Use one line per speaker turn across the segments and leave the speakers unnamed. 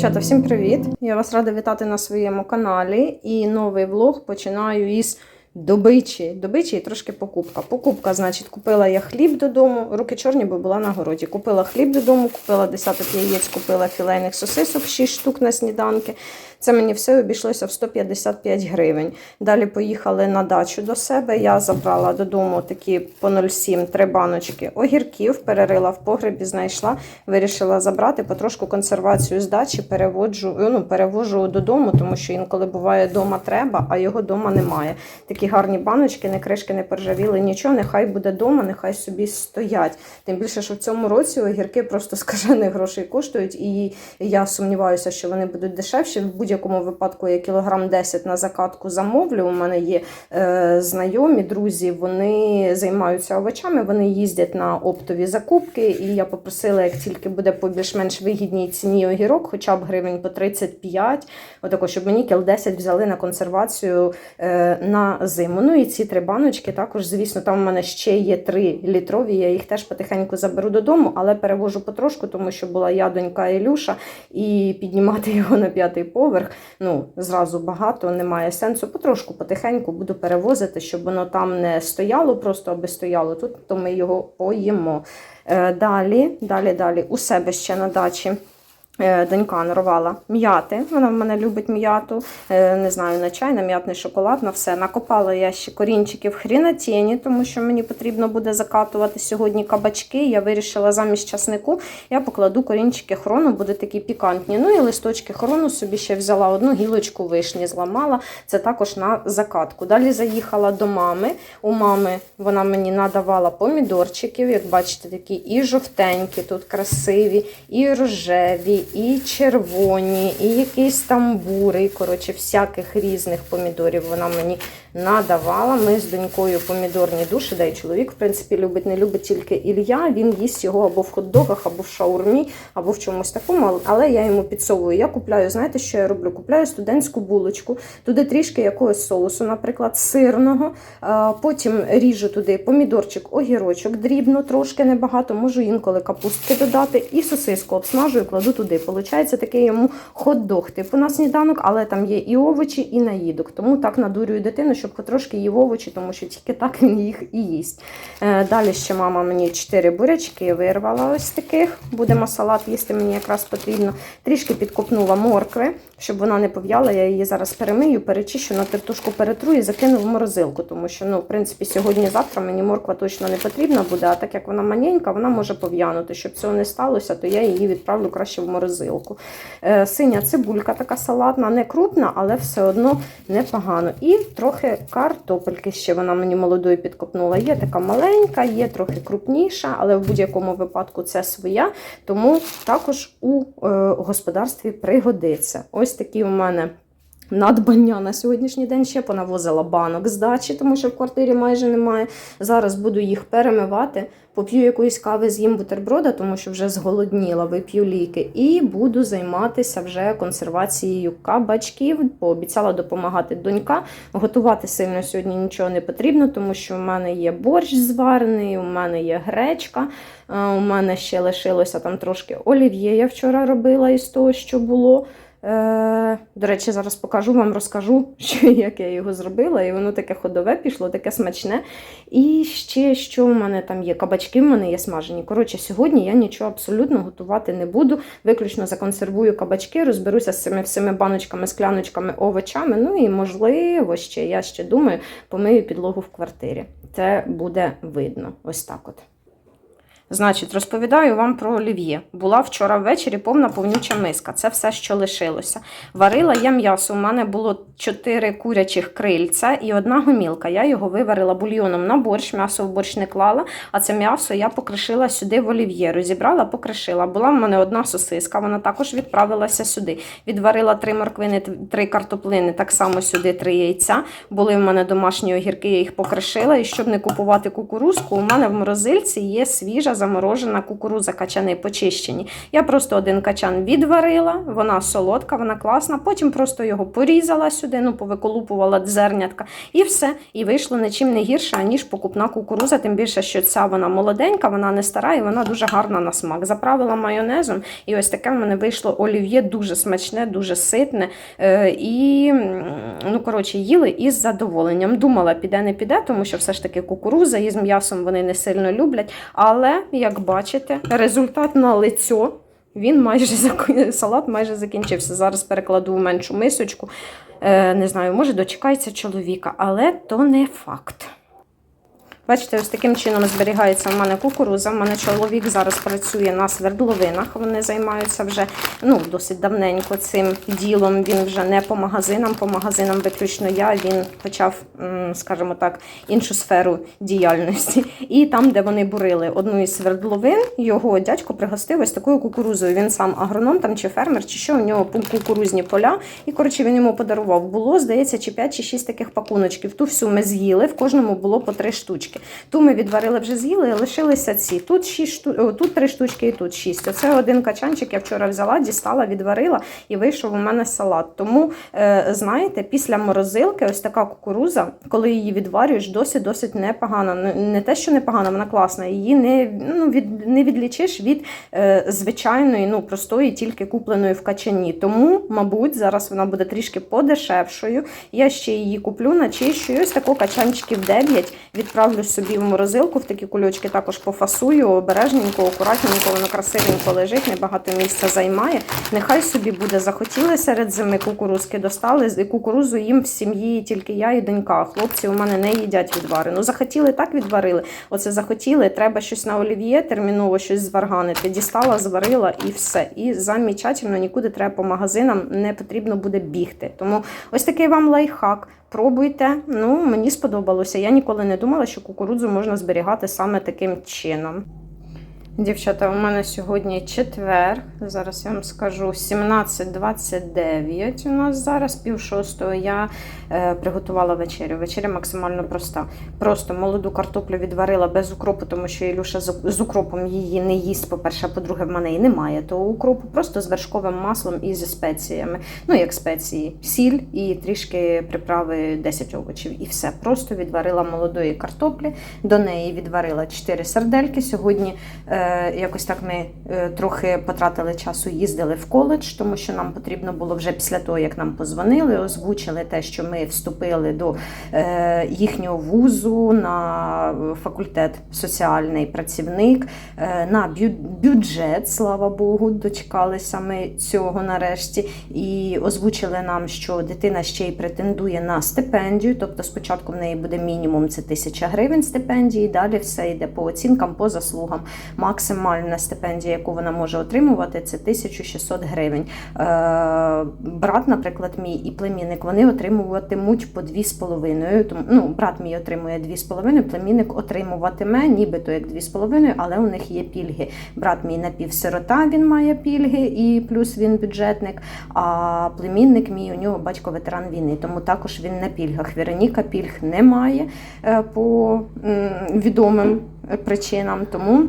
Дівчата, всім привіт! Я вас рада вітати на своєму каналі. І новий влог починаю із добичі. Добичі і трошки покупка. Покупка, значить, купила я хліб додому. Руки чорні, бо була на городі. Купила хліб додому, купила десяток яєць, купила філейних сосисок, 6 штук на сніданки. Це мені все обійшлося в 155 гривень. Далі поїхали на дачу до себе. Я забрала додому такі по 0,7 три баночки огірків, перерила в погребі, знайшла, вирішила забрати потрошку консервацію з дачі, переводжу, ну, перевожу додому, тому що інколи буває вдома треба, а його вдома немає. Такі гарні баночки, не кришки не пережавіли, нічого, нехай буде вдома, нехай собі стоять. Тим більше, що в цьому році огірки просто скажених грошей коштують, і я сумніваюся, що вони будуть дешевші. Будь-якому випадку я кілограм 10 на закатку замовлю. У мене є е, знайомі, друзі, вони займаються овочами, вони їздять на оптові закупки. І я попросила, як тільки буде по більш-менш вигідній ціні огірок, хоча б гривень по 35, отако, щоб мені кіл 10 взяли на консервацію е, на зиму. Ну і ці три баночки також, звісно, там у мене ще є три літрові. Я їх теж потихеньку заберу додому, але перевожу потрошку, тому що була я, донька Ілюша, і піднімати його на п'ятий поверх. Ну, зразу багато, немає сенсу. Потрошку, потихеньку буду перевозити, щоб воно там не стояло, просто аби стояло тут, то ми його поїмо. Е, Далі, далі, далі, у себе ще на дачі. Е, Донька нарвала м'яти. Вона в мене любить м'яту. Е, Не знаю, на чай, на м'ятний шоколад, на все. Накопала я ще корінчиків хрінатіні, тому що мені потрібно буде закатувати сьогодні кабачки. Я вирішила замість часнику, я покладу корінчики хрону, буде такі пікантні. Ну і листочки хрону собі ще взяла одну гілочку вишні, зламала. Це також на закатку. Далі заїхала до мами. У мами вона мені надавала помідорчиків, як бачите, такі і жовтенькі, тут красиві, і рожеві, і червоні, і якийсь там бурий. Коротше, всяких різних помідорів вона мені надавала. Ми з донькою помідорні душі, да і чоловік, в принципі, любить, не любить тільки Ілля. Він їсть його або в хот-догах, або в шаурмі, або в чомусь такому. Але я йому підсовую. Я купляю, знаєте, що я роблю? Купляю студентську булочку, туди трішки якогось соусу, наприклад, сирного. Потім ріжу туди помідорчик, огірочок, дрібно, трошки небагато, можу інколи капустки додати, і сосиску обсмажую, кладу туди. Получається такий йому хот-дог, типу на сніданок, але там є і овочі, і наїдок. Тому так надурюю дитину, щоб потрошки їв овочі, тому що тільки так він їх і їсть. Е, Далі ще мама мені 4 бурячки вирвала ось таких. Будемо салат їсти, мені якраз потрібно. Трішки підкопнула моркви, щоб вона не пов'яла. Я її зараз перемию, перечищу, на тертушку перетру і закину в морозилку, тому що, ну, в принципі, сьогодні-завтра мені морква точно не потрібна буде, а так як вона маленька, вона може пов'янути. Щоб цього не сталося, то я її відправлю краще в морозилку. Е, Синя цибулька така салатна, не крупна, але все одно непогано. І трохи картопельки ще вона мені молодою підкопнула. Є така маленька, є трохи крупніша, але в будь-якому випадку це своя, тому також у е, господарстві пригодиться. Ось такі у мене. Надбання на сьогоднішній день ще понавозила банок з дачі, тому що в квартирі майже немає. Зараз буду їх перемивати, поп'ю якоїсь кави, з'їм бутерброда, тому що вже зголодніла, вип'ю ліки, і буду займатися вже консервацією кабачків. Пообіцяла допомагати донька. Готувати сильно сьогодні нічого не потрібно, тому що в мене є борщ зварений, у мене є гречка. е, У мене ще лишилося там трошки олів'є. Я вчора робила із того, що було. Е, До речі, зараз покажу вам, розкажу, що, як я його зробила. І воно таке ходове пішло, таке смачне. І ще що в мене там є? Кабачки в мене є смажені. Коротше, сьогодні я нічого абсолютно готувати не буду. Виключно законсервую кабачки, розберуся з цими всіми баночками, скляночками, овочами. Ну і, можливо, ще я ще думаю, помию підлогу в квартирі. Це буде видно. Ось так от. Значить, розповідаю вам про олів'є. Була вчора ввечері повна повнюча миска. Це все, що лишилося. Варила я м'ясо. У мене було 4 курячих крильця і одна гомілка. Я його виварила бульйоном на борщ, м'ясо в борщ не клала, а це м'ясо я покришила сюди в олів'є. Розібрала, покришила. Була в мене одна сосиска, вона також відправилася сюди. Відварила три морквини, три картоплини, так само сюди три яйця. Були в мене домашні огірки, я їх покришила. І щоб не купувати кукурузку, у мене в морозильці є свіжа заморожена кукуруза, качани почищені. Я просто один качан відварила, вона солодка, вона класна. Потім просто його порізала сюди, ну, повиколупувала зернятка, і все. І вийшло нічим не гірше, аніж покупна кукуруза. Тим більше, що ця вона молоденька, вона не стара і вона дуже гарна на смак. Заправила майонезом, і ось таке в мене вийшло олів'є, дуже смачне, дуже ситне. Е, і, ну, коротше, їли із задоволенням. Думала, піде, не піде, тому що все ж таки кукуруза із м'ясом вони не сильно люблять. Але, як бачите, результат на лицьо. Він майже салат майже закінчився. Зараз перекладу в меншу мисочку. Е, не знаю, може дочекається чоловіка, але то не факт. Бачите, ось таким чином зберігається в мене кукуруза. У мене чоловік зараз працює на свердловинах. Вони займаються вже ну, досить давненько цим ділом. Він вже не по магазинам, по магазинам виключно я. Він почав, скажімо так, іншу сферу діяльності. І там, де вони бурили одну із свердловин, його дядько пригостив ось такою кукурузою. Він сам агроном там чи фермер, чи що у нього кукурузні поля. І коротше він йому подарував. Було, здається, чи 5 чи 6 таких пакуночків. Ту всю ми з'їли, в кожному було по 3 штучки. Ту ми відварили вже з'їли, лишилися ці. Тут 6 шту... тут 3 штучки і тут 6. Оце один качанчик я вчора взяла, дістала, відварила і вийшов у мене салат. Тому, е, знаєте, після морозилки ось така кукуруза, коли її відварюєш, досить досить непогана. Не- те, що непогана, вона класна. Її не, ну, від, не відлічиш від е, звичайної, ну простої, тільки купленої в качані. Тому, мабуть, зараз вона буде трішки подешевшою. Я ще її куплю, начищу. І ось таку качанчиків 9 відправлю собі в морозилку. В такі кульочки також пофасую обережненько, акуратненько, воно красивенько лежить, небагато місця займає. Нехай собі буде захотіли серед зими кукурузки, достали кукурузу їм в сім'ї тільки я і донька. Хлопці у мене не їдять відвари. Ну захотіли, так відварили. Оце захотіли, треба щось на олів'є, терміново щось зварганити. Дістала, зварила і все. І замічательно нікуди треба по магазинам не потрібно буде бігти. Тому ось такий вам лайфхак. Пробуйте. Ну, мені сподобалося. Я ніколи не думала, що кукурудзу можна зберігати саме таким чином. Дівчата, у мене сьогодні четвер. Зараз я вам скажу 17.29 у нас зараз, пів шостого. Я е, приготувала вечерю. Вечеря максимально проста. Просто молоду картоплю відварила без укропу, тому що Ілюша з, укропом її не їсть. По-перше, по-друге, в мене і немає того укропу, просто з вершковим маслом і зі спеціями. Ну, як спеції, сіль і трішки приправи 10 овочів. І все. Просто відварила молодої картоплі. До неї відварила 4 сардельки. Сьогодні е, якось так ми е, трохи потратили часу, їздили в коледж, тому що нам потрібно було вже після того, як нам позвонили, озвучили те, що ми вступили до е, їхнього вузу на факультет соціальний працівник, е, на бюджет, слава Богу, дочекалися ми цього нарешті. І озвучили нам, що дитина ще й претендує на стипендію. Тобто, спочатку в неї буде мінімум це тисяча гривень стипендії, далі все йде по оцінкам, по заслугам. Максимальна стипендія, яку вона може отримувати, це 1600 гривень. Е, брат, наприклад, мій і племінник, вони отримуватимуть по 2,5. Тому, ну, брат мій отримує 2,5, племінник отримуватиме нібито як 2,5, але у них є пільги. Брат мій напівсирота, він має пільги, і плюс він бюджетник. А племінник мій, у нього батько ветеран війни, тому також він на пільгах. Вероніка пільг не має е, по відомим причинам. Тому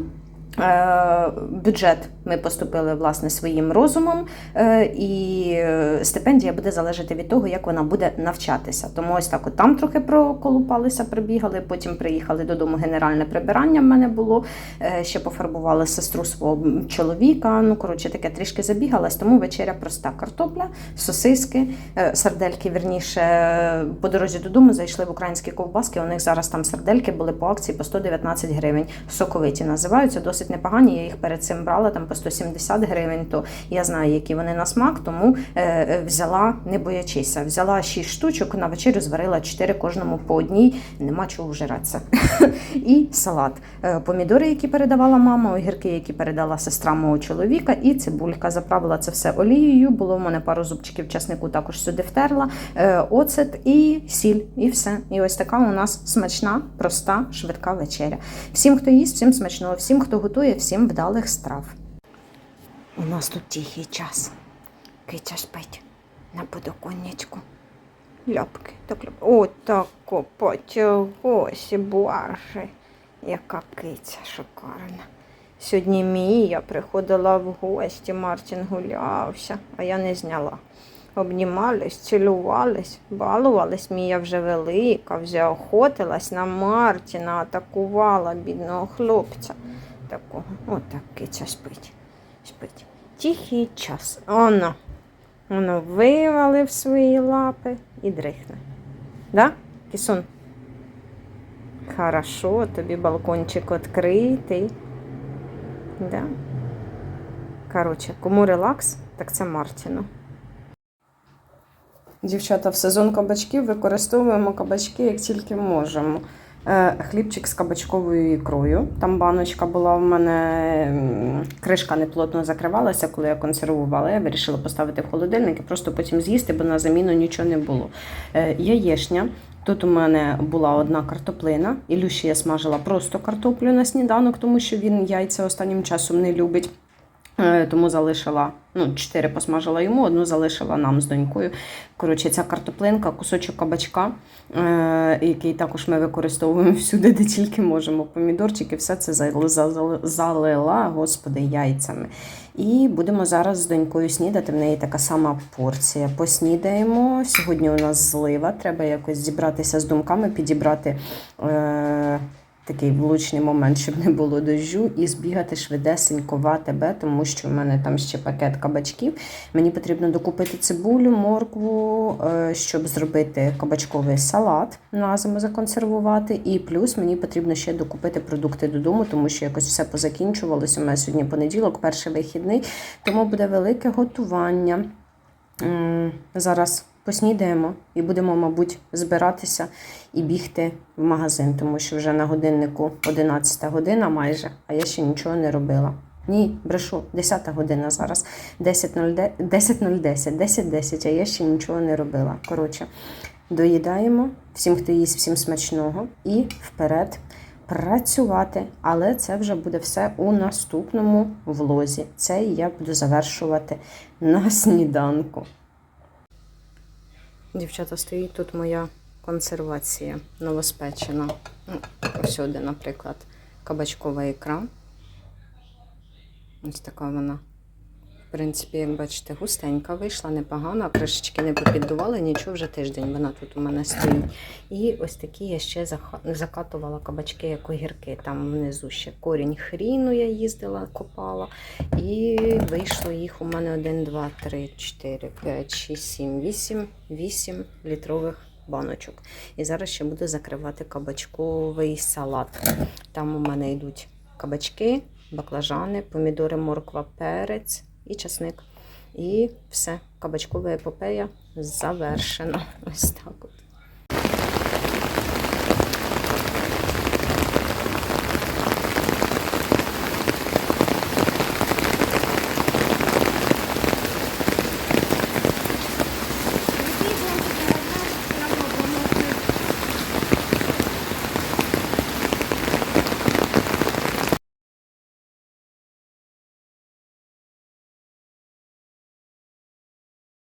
Бюджет ми поступили власне своїм розумом, е, і е, стипендія буде залежати від того, як вона буде навчатися. Тому ось так, от там трохи проколупалися, прибігали. Потім приїхали додому. Генеральне прибирання в мене було. е, Ще пофарбували сестру свого чоловіка. Ну коротше, таке трішки забігалась. Тому вечеря проста картопля, сосиски, сардельки. Вірніше по дорозі додому зайшли в українські ковбаски. У них зараз там сардельки були по акції по 119 гривень. Соковиті називаються, досить непогані. Я їх перед цим брала там по 170 гривень. То я знаю, які вони на смак, тому е, е, взяла, не боячися. Взяла 6 штучок на вечерю, зварила 4 кожному по одній. Нема чого вжиратися. І салат. Е, Помідори, які передавала мама, огірки, які передала сестра мого чоловіка, і цибулька. Заправила це все олією. Було в мене пару зубчиків часнику, також сюди втерла. Оцет і сіль, і все. І ось така у нас смачна, проста, швидка вечеря. Всім, хто їсть, всім смачного, всім, хто готує, всім вдалих страв. У нас тут тихий час. Киця спить на подоконничку. Ляпки, так ляпки. О, так потягосі, боже, яка киця шикарна. Сьогодні Мія приходила в гості, Мартін гулявся, а я не зняла. Обнімались, цілувались, балувались. Мія вже велика, вже охотилась на Мартіна, атакувала бідного хлопця. Такого. Отак киця спить. Спить. Тихий час. Оно. Воно вивалив свої лапи і дрихне. Да, кисун? Хорошо, тобі балкончик відкритий. Да. Коротше, кому релакс, так це Мартіну. Дівчата, в сезон кабачків використовуємо кабачки як тільки можемо. Е, Хлібчик з кабачковою ікрою. Там баночка була в мене, кришка неплотно закривалася, коли я консервувала. Я вирішила поставити в холодильник і просто потім з'їсти, бо на заміну нічого не було. Е, Яєшня. Тут у мене була одна картоплина. Ілюші я смажила просто картоплю на сніданок, тому що він яйця останнім часом не любить. Е, Тому залишила, ну, чотири посмажила йому, одну залишила нам з донькою. Коротше, ця картоплинка, кусочок кабачка, е, який також ми використовуємо всюди, де тільки можемо. Помідорчики, все це зали- зали- залила, господи, яйцями. І будемо зараз з донькою снідати. В неї така сама порція. Поснідаємо. Сьогодні у нас злива. Треба якось зібратися з думками, підібрати. Е- такий влучний момент, щоб не було дощу, і збігати швидесенько в АТБ, тому що в мене там ще пакет кабачків. Мені потрібно докупити цибулю, моркву, е, щоб зробити кабачковий салат на зиму законсервувати. І плюс мені потрібно ще докупити продукти додому, тому що якось все позакінчувалося. У мене сьогодні понеділок, перший вихідний, тому буде велике готування. Зараз поснідаємо і будемо, мабуть, збиратися і бігти в магазин, тому що вже на годиннику 11 година майже, а я ще нічого не робила. Ні, брешу, 10 година зараз. 10.010, 10.010, 10.10, а я ще нічого не робила. Коротше, доїдаємо. Всім, хто їсть, всім смачного і вперед працювати. Але це вже буде все у наступному влозі. Це я буду завершувати на сніданку. Дівчата, стоїть тут моя консервація новоспечена. Всюди, наприклад, кабачкова ікра. Ось така вона. В принципі, як бачите, густенька вийшла, непогана, кришечки не попіддували, нічого вже тиждень вона тут у мене стоїть. І ось такі я ще закатувала кабачки, як огірки. Там внизу ще корінь хріну я їздила, копала. І вийшло їх у мене 1, 2, 3, 4, 5, 6, 7, 8, 8 літрових баночок. І зараз ще буду закривати кабачковий салат. Там у мене йдуть кабачки, баклажани, помідори, морква, перець і часник. І все, кабачкова епопея завершена. Ось так от.